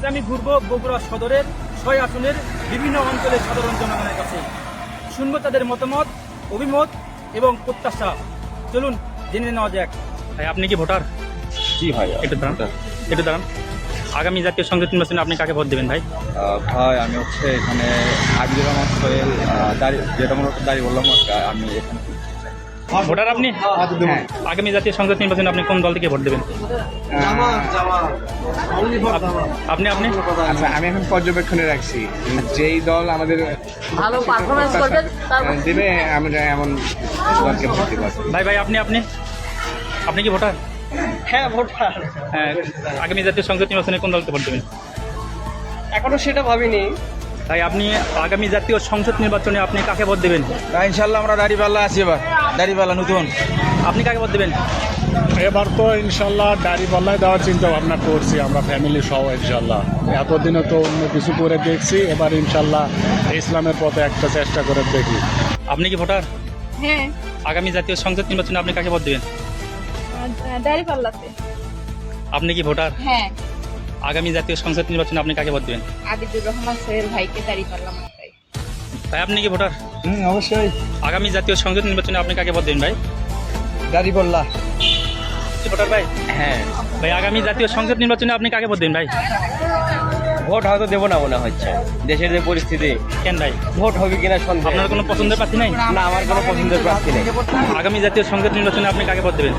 আজ আমি ঘুরব বগুড়া সদরের ছয় আসনের বিভিন্ন অঞ্চলের সাধারণ জনগণের কাছে শুনব তাদের মতামত অভিমত এবং প্রত্যাশা। চলুন জেনে নেওয়া যাক। ভাই আপনি কি ভোটার? জি ভাই একটু দাঁড়ান। একটু দাঁড়ান। আগামী জাতীয় সংসদ নির্বাচনে আপনি কাকে ভোট দেবেন ভাই? ভাই আমি হচ্ছে এখানে আবিদুর রহমান সোহেল আহ, দাড়ি- যেটা মূলত দাঁড়িয়ে বললাম আমি এখানে ভোটার আপনি? হ্যাঁ। আগামী জাতীয় সংসদ নির্বাচনে আপনি কোন দল থেকে ভোট দেবেন? আপনি আপনি? আচ্ছা আমি এখন পর্যবেক্ষণে রাখছি যেই দল আমাদের ভালো পারফরমেন্স করবে তার আমরা এমন দলকে ভোট দিব। ভাই ভাই আপনি আপনি? আপনি কি ভোটার? হ্যাঁ ভোটার। হ্যাঁ, আগামী জাতীয় সংসদ নির্বাচনে কোন দলকে ভোট দেবেন? এখনও সেটা ভাবিনি। তাই আপনি আগামী জাতীয় সংসদ নির্বাচনে আপনি কাকে ভোট দেবেন? ইনশাল্লাহ আমরা দাড়িপাল্লা আছি এবার। দাড়িপাল্লা নতুন। আপনি কাকে ভোট দেবেন? এবার তো ইনশাল্লাহ দাড়ি পাল্লায় দেওয়ার চিন্তা ভাবনা করছি আমরা ফ্যামিলি সহ ইনশাল্লাহ এতদিনে তো অন্য কিছু করে দেখছি এবার ইনশাল্লাহ ইসলামের পথে একটা চেষ্টা করে দেখি। আপনি কি ভোটার? হ্যাঁ। আগামী জাতীয় সংসদ নির্বাচনে আপনি কাকে ভোট দেবেন? দাড়িপাল্লাতে আপনি কি ভোটার? হ্যাঁ। আগামী জাতীয় সংসদ নির্বাচনে আপনি কাকে ভোট দেবেন? আবিদুর রহমান সোহেল ভাইকে দাড়ি পাল্লাম তাই ভাই আপনি কি ভোটার? হুম অবশ্যই। আগামী জাতীয় সংসদ নির্বাচনে আপনি কাকে ভোট দেবেন ভাই? দাড়িপাল্লা কি ভোটার ভাই? হ্যাঁ। ভাই আগামী জাতীয় সংসদ নির্বাচনে আপনি কাকে ভোট দেবেন ভাই? ভোট হয়তো দেবো না মনে হচ্ছে। দেশের যে পরিস্থিতি কেন ভাই? ভোট হবে কিনা সন্দেহ। আপনার কোনো পছন্দের প্রার্থী নাই? না আমার কোনো পছন্দের প্রার্থী নেই। আগামী জাতীয় সংসদ নির্বাচনে আপনি কাকে ভোট দেবেন?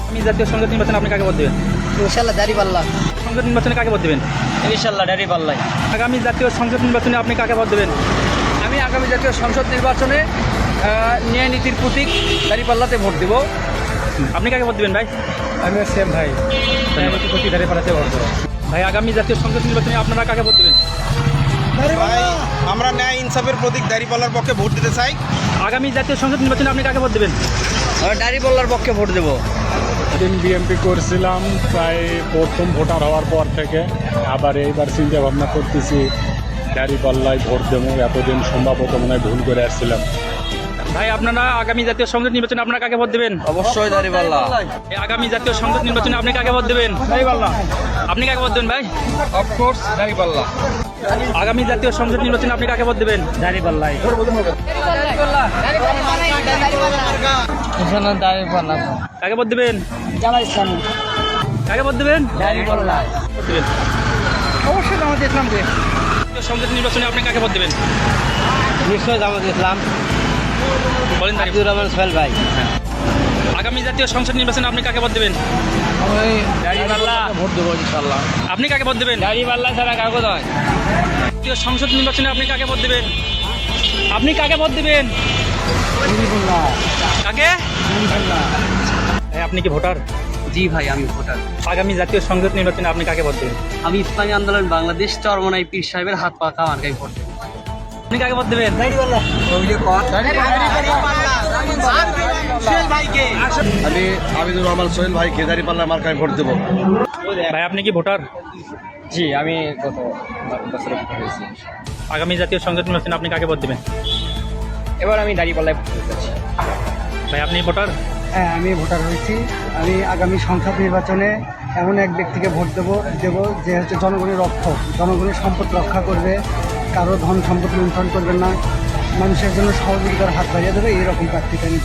আগামী জাতীয় সংসদ নির্বাচনে আপনি কাকে ভোট দেবেন? ইনশাল্লাহ দাড়ি পাল্লা। সংসদ নির্বাচনে কাকে ভোট দেবেন? ইনশাল্লাহ ডারি পাল্লাই। আগামী জাতীয় সংসদ নির্বাচনে আপনি কাকে ভোট দেবেন? আমি আগামী জাতীয় সংসদ নির্বাচনে ন্যায় নীতির প্রতীক দাড়িপাল্লাতে ভোট দেব। আপনি কাকে ভোট দেবেন ভাই? আমি সেম ভাই। প্রতি দাড়িপাল্লাতে ভোট দেবো। ভাই আগামী জাতীয় সংসদ নির্বাচনে আপনারা কাকে ভোট দেবেন? ভাই আমরা ন্যায় ইনসাফের প্রতীক দাঁড়িপাল্লার পক্ষে ভোট দিতে চাই। আগামী জাতীয় সংসদ নির্বাচনে আপনি কাকে ভোট দেবেন? দাড়িপাল্লার পক্ষে ভোট দেব। দিন বিএমপি করছিলাম প্রায় প্রথম ভোটার হওয়ার পর থেকে। আবার এইবার চিন্তা ভাবনা করতেছি দাড়ি পাল্লায় ভোট দেবো এতদিন সম্ভবত মনে হয় ভুল করে আসছিলাম। ভাই আপনারা আগামী জাতীয় সংসদ নির্বাচনে আপনারা কাকে ভোট দেবেন? অবশ্যই দাঁড়িপাল্লা এই আগামী জাতীয় সংসদ নির্বাচনে আপনি কাকে ভোট দেবেন? আপনি কাকে ভোট দেবেন ভাই? অফকোর্স দাড়িপাল্লা আগামী জাতীয় সংসদ নির্বাচনে আপনি কাকে ভোট দেবেন? দাঁড়িপাল্লাই দাড়িপাল্লা কাকে ভোট দেবেন? ইসলামী। কাকে ভোট দেবেন? দাড়িপাল্লা অবশ্যই জামাত ইসলামকে সংসদ নির্বাচনে আপনি কাকে ভোট দেবেন? নিশ্চয় জামাত ইসলাম। বলেন দাঁড়িয়ে আব্দুর রহমান সোহেল ভাই। আগামী জাতীয় সংসদ নির্বাচনে আপনি কাকে ভোট দেবেন? ভোট দেবো ইনশাল্লাহ আপনি কাকে ভোট দেবেন? দাঁড়িপাল্লা ছাড়া কাউকে নয় জাতীয় সংসদ নির্বাচনে আপনি কাকে ভোট দেবেন? আপনি কাকে ভোট দেবেন? কাকে? আপনি কি ভোটার? জি ভাই আমি ভোটার। আগামী জাতীয় সংসদ নির্বাচনে আপনি কাকে ভোট দেবেন? আমি ইসলামী আন্দোলন বাংলাদেশ চরমনাই পীর সাহেবের হাত পাকা মার্কাই ভোট দেবেন। আপনি কাকে ভোট দেবেন? আমি আবিদুর রহমান সোহেল ভাইকে দাঁড়িপাল্লার মার্কায় ভোট দেবো। ভাই আপনি কি ভোটার? জি আমি গত বছরে হয়েছি। আগামী জাতীয় সংসদ নির্বাচনে আপনি কাকে ভোট দেবেন? এবার আমি দাঁড়িপাল্লায় ভোট দিতে চাচ্ছি। ভাই আপনি ভোটার? হ্যাঁ আমি ভোটার হয়েছি। আমি আগামী সংসদ নির্বাচনে এমন এক ব্যক্তিকে ভোট দেবো দেব যে হচ্ছে জনগণের রক্ষক জনগণের সম্পদ রক্ষা করবে। কারও ধন সম্পদ লুণ্ঠন করবেন না। মানুষের জন্য সহযোগিতার হাত বাড়িয়ে দেবে এইরকম প্রার্থীকে আমি।